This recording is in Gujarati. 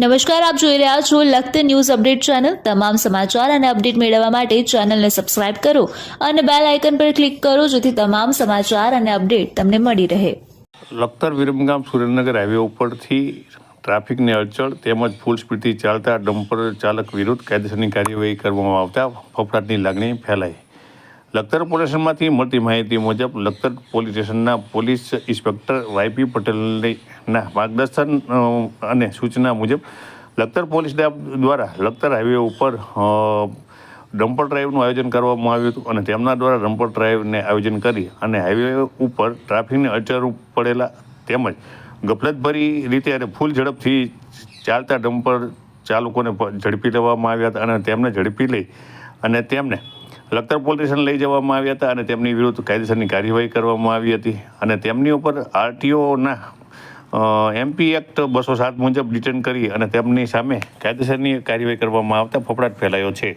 નમસ્કાર, આપ જોઈ રહ્યા છો લખત ન્યૂઝ અપડેટ ચેનલ. તમામ સમાચાર અને અપડેટ મેળવવા માટે ચેનલને સબસ્ક્રાઇબ કરો અને બેલ આઇકન પર ક્લિક કરો જેથી તમામ સમાચાર અને અપડેટ તમને મળી રહે. લખતર, વિરમગામ, સુરેન્દ્રનગર હાઈવે ઉપરથી ટ્રાફિકની અડચણ તેમજ ફૂલ સ્પીડથી ચાલતા ડમ્પર ચાલક વિરુદ્ધ કાયદેસરની કાર્યવાહી કરવામાં આવતા ફફડાટની લાગણી ફેલાઈ. લખતર પોલીસ સ્ટેશનમાંથી મળતી માહિતી મુજબ લખતર પોલીસ સ્ટેશનના પોલીસ ઇન્સ્પેક્ટર વાયપી પટેલના માર્ગદર્શન અને સૂચના મુજબ લખતર પોલીસ દ્વારા લખતર હાઈવે ઉપર ડમ્પર ડ્રાઈવનું આયોજન કરવામાં આવ્યું હતું અને તેમના દ્વારા ડમ્પર ડ્રાઈવને આયોજન કરી અને હાઈવે ઉપર ટ્રાફિકને અચરૂપ પડેલા તેમજ ગફલતભરી રીતે અને ફૂલ ઝડપથી ચાલતા ડમ્પર ચાલકોને ઝડપી લેવામાં આવ્યા હતા અને તેમને ઝડપી લઈ અને તેમને લખતર પોલીસ સ્ટેશન લઈ જવામાં આવ્યા હતા અને તેમની વિરુદ્ધ કાયદેસરની કાર્યવાહી કરવામાં આવી હતી. અને તેમની ઉપર આરટીઓના એમપી એક્ટ બસો સાત મુજબ ડિટેન કરી અને તેમની સામે કાયદેસરની કાર્યવાહી કરવામાં આવતા ફફડાટ ફેલાયો છે.